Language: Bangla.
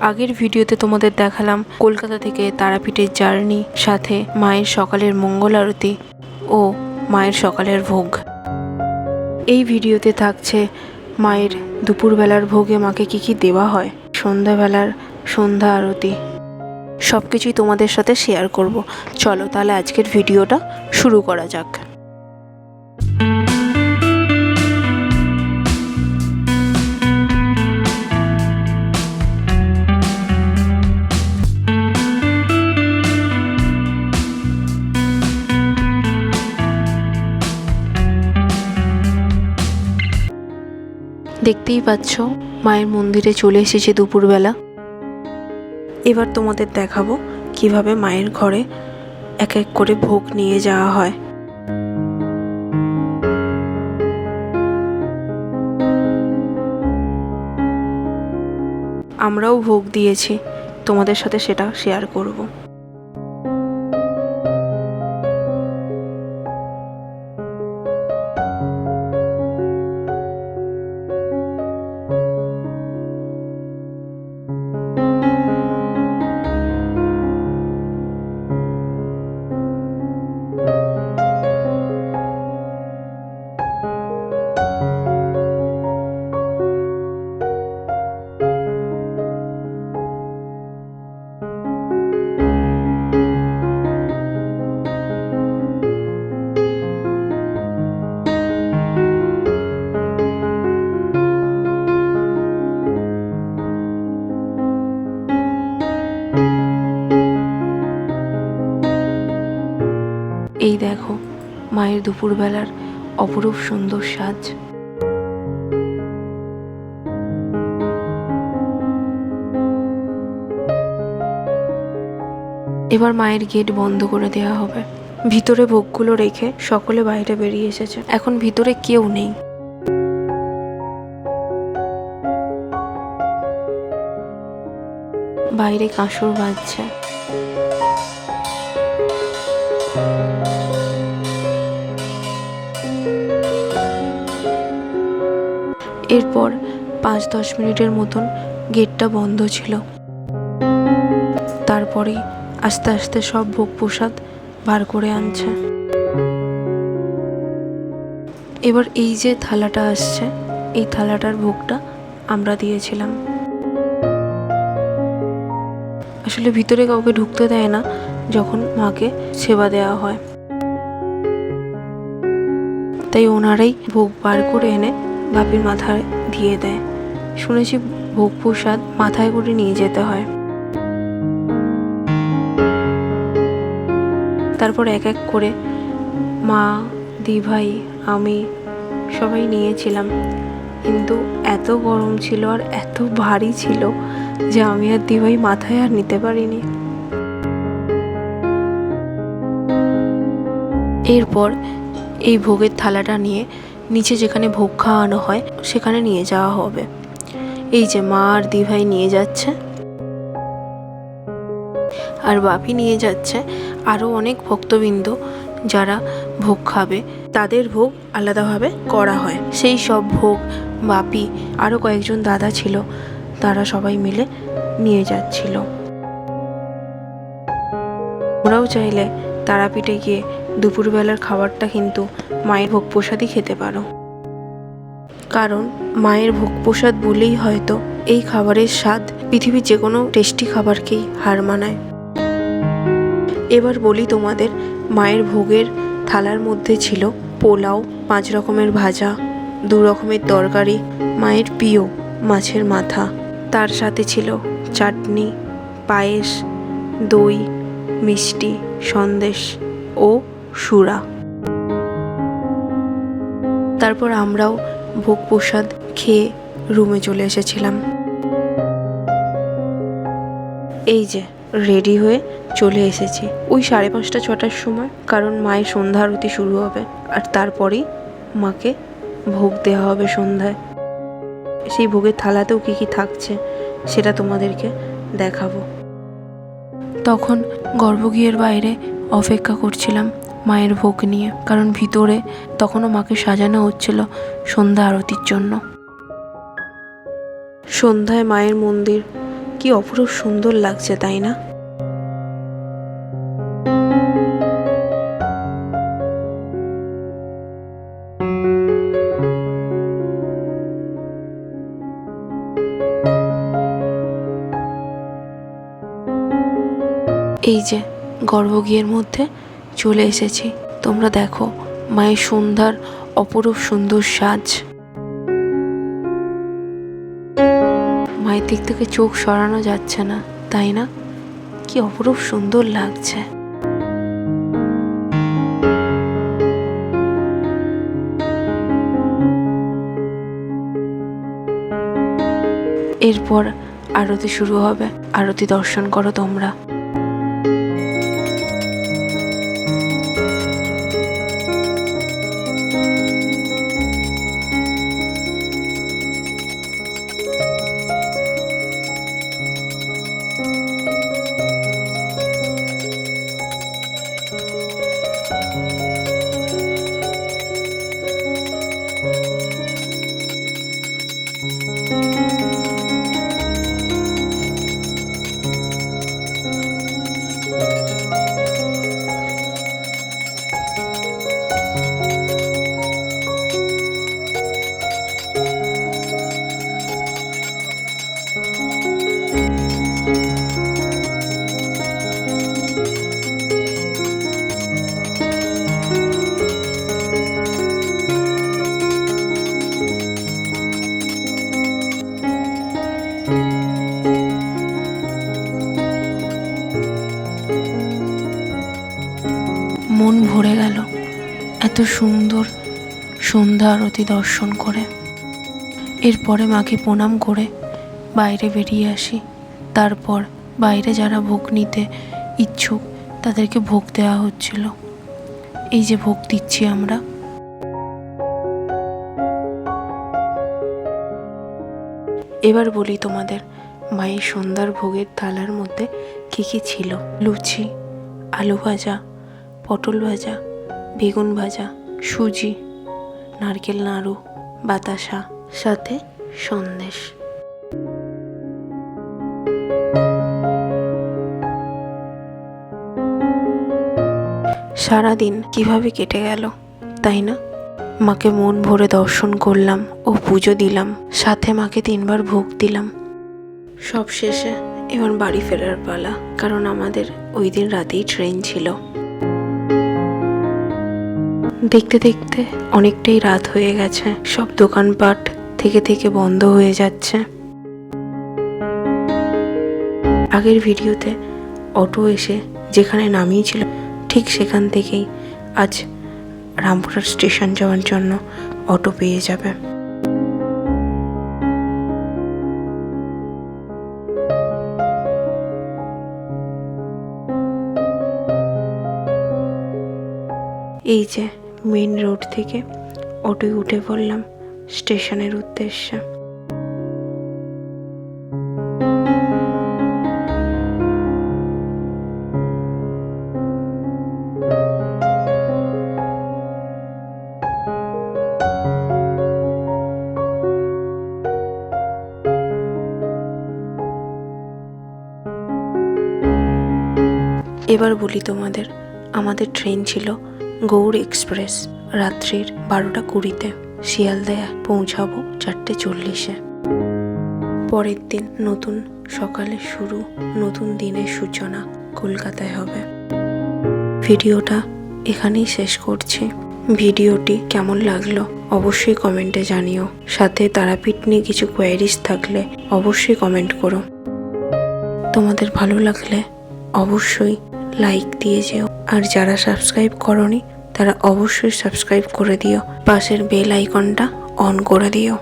আগের ভিডিওতে তোমাদের দেখালাম কলকাতা থেকে তারাপীঠের জার্নি, সাথে মায়ের সকালের মঙ্গল আরতি ও মায়ের সকালের ভোগ। এই ভিডিওতে থাকছে মায়ের দুপুরবেলার ভোগে মাকে কী কী দেওয়া হয়, সন্ধ্যাবেলার সন্ধ্যা আরতি। সব কিছুই তোমাদের সাথে শেয়ার করব। চলো তাহলে আজকের ভিডিওটা শুরু করা যাক। দেখতেই পাচ্ছ, মায়ের মন্দিরে চলে এসেছে দুপুরবেলা। এবার তোমাদের দেখাবো কীভাবে মায়ের ঘরে এক এক করে ভোগ নিয়ে যাওয়া হয়। আমরাও ভোগ দিয়েছি, তোমাদের সাথে সেটা শেয়ার করব। এই দেখো, মায়ের দুপুরবেলার অপরূপ সুন্দর সাজ। এবার মায়ের গেট বন্ধ করে দেওয়া হবে। ভিতরে ভোগগুলো রেখে সকলে বাইরে বেরিয়ে এসেছে। এখন ভিতরে কেউ নেই। বাইরে কাঁসর বাজছে। এরপর পাঁচ দশ মিনিটের মতন গেটটা বন্ধ ছিল। তারপরে আস্তে আস্তে সব ভোগ প্রসাদ বার করে আনছে। এবার এই যে থালাটা আসছে, এই থালাটার ভোগটা আমরা দিয়েছিলাম। আসলে ভিতরে কাউকে ঢুকতে দেয় না যখন মাকে সেবা দেওয়া হয়। তাই ওনারাই ভোগ বার করে এনে বাপির মাথায় দিয়ে দেয়। শুনেছি ভোগ প্রসাদ মাথায় করে নিয়ে যেতে হয়। তারপর এক এক করে মা দিভাই আমি সবাই নিয়েছিলাম। কিন্তু এত গরম ছিল আর এত ভারী ছিল যে আমি আর দিভাই মাথায় আর নিতে পারিনি। এরপর এই ভোগের থালাটা নিয়ে নিচে যেখানে ভোগ খাওয়ানো হয়, সেখানে নিয়ে যাওয়া হবে। এই যে মা আর দিভাই নিয়ে যাচ্ছে। আর বাপি নিয়ে যাচ্ছে আরও অনেক ভক্তবৃন্দ যারা ভোগ খাবে। তাদের ভোগ আলাদাভাবে করা হয়। সেই সব ভোগ বাপি আরও কয়েকজন দাদা ছিল, তারা সবাই মিলে নিয়ে যাচ্ছিল। ওরাও চাইলে তারাপীঠে গিয়ে দুপুরবেলার খাবারটা কিন্তু মায়ের ভোগ প্রসাদই খেতে পারো। কারণ মায়ের ভোগ প্রসাদ বলেই হয়তো এই খাবারের স্বাদ পৃথিবীর যে কোনো টেস্টি খাবারকেই হার মানায়। এবার বলি তোমাদের, মায়ের ভোগের থালার মধ্যে ছিল পোলাও, পাঁচ রকমের ভাজা, দু রকমের তরকারি, মায়ের প্রিয় মাছের মাথা। তার সাথে ছিল চাটনি, পায়েস, দই, মিষ্টি, সন্দেশ ও সুরা। তারপর আমরাও ভোগ প্রসাদ খেয়ে রুমে চলে এসেছিলাম। এই যে রেডি হয়ে চলে এসেছি। ওই সাড়ে পাঁচটা, ছটার সময়, কারণ মায়ের সন্ধ্যা আরতি শুরু হবে, আর তারপরেই মাকে ভোগ দেওয়া হবে সন্ধ্যায়। সেই ভোগের থালাতেও কী কী থাকছে, সেটা তোমাদেরকে দেখাবো। তখন গর্ভগৃহের বাইরে অপেক্ষা করছিলাম মায়ের ভোগ নিয়ে, কারণ ভিতরে তখনও মাকে সাজানো হচ্ছিল সন্ধ্যা আরতির জন্য। সন্ধ্যায় মায়ের মন্দির, কি অপরূপ সুন্দর লাগছে, তাই না? এই যে গর্ভগৃহের মধ্যে চলে এসেছি। তোমরা দেখো, মায়ের সন্ধ্যার অপরূপ সুন্দর সাজ। মায়ের দিক থেকে চোখ সরানো যাচ্ছে না, তাই না? কি অপরূপ সুন্দর লাগছে। এরপর আরতি শুরু হবে। আরতি দর্শন করো তোমরা। এত সুন্দর সন্ধ্যা আরতি দর্শন করে। এরপরে মাকে প্রণাম করে বাইরে বেরিয়ে আসি। তারপর বাইরে যারা ভোগ নিতে ইচ্ছুক, তাদেরকে ভোগ দেওয়া হচ্ছিল। এই যে ভোগ দিচ্ছি আমরা। এবার বলি তোমাদের, মায়ের সন্ধ্যার ভোগের থালার মধ্যে কী কী ছিল? লুচি, আলু ভাজা, পটল ভাজা বেগুন ভাজা, সুজি, নারকেল নাড়ু, বাতাসা, সাথে সন্দেশ। সারাদিন কীভাবে কেটে গেল, তাই না? মাকে মন ভরে দর্শন করলাম ও পুজো দিলাম, সাথে মাকে তিনবার ভোগ দিলাম। সব শেষে এবার বাড়ি ফেরার পালা, কারণ আমাদের ওই দিন রাতেই ট্রেন ছিল। দেখতে দেখতে অনেকটাই রাত হয়ে গেছে। সব দোকানপাট থেকে থেকে বন্ধ হয়ে যাচ্ছে। আগের ভিডিওতে অটো এসে যেখানে নামিয়েছিল ঠিক সেখান থেকেই আজ রামপুরহাট স্টেশন যাওয়ার জন্য অটো পেয়ে যাবে। এই যে মেন রোড থেকে অটোয় উঠে পড়লাম স্টেশনের উদ্দেশ্যে। এবার বলি তোমাদের আমাদের ট্রেন ছিল গৌড় এক্সপ্রেস রাত্রির বারোটা কুড়িতে শিয়ালদায় পৌঁছাবো চারটে চল্লিশে। পরের দিন নতুন সকালে শুরু, নতুন দিনের সূচনা কলকাতায় হবে। ভিডিওটা এখানেই শেষ করছি। ভিডিওটি কেমন লাগল অবশ্যই কমেন্টে জানিও। সাথে তারাপীঠ নিয়ে কিছু কোয়ারিজ থাকলে অবশ্যই কমেন্ট করো। তোমাদের ভালো লাগলে অবশ্যই লাইক দিয়ে যেও। আর যারা সাবস্ক্রাইব করনি তারা অবশ্যই সাবস্ক্রাইব করে দিও। পাশের বেল আইকনটা অন করে দিও।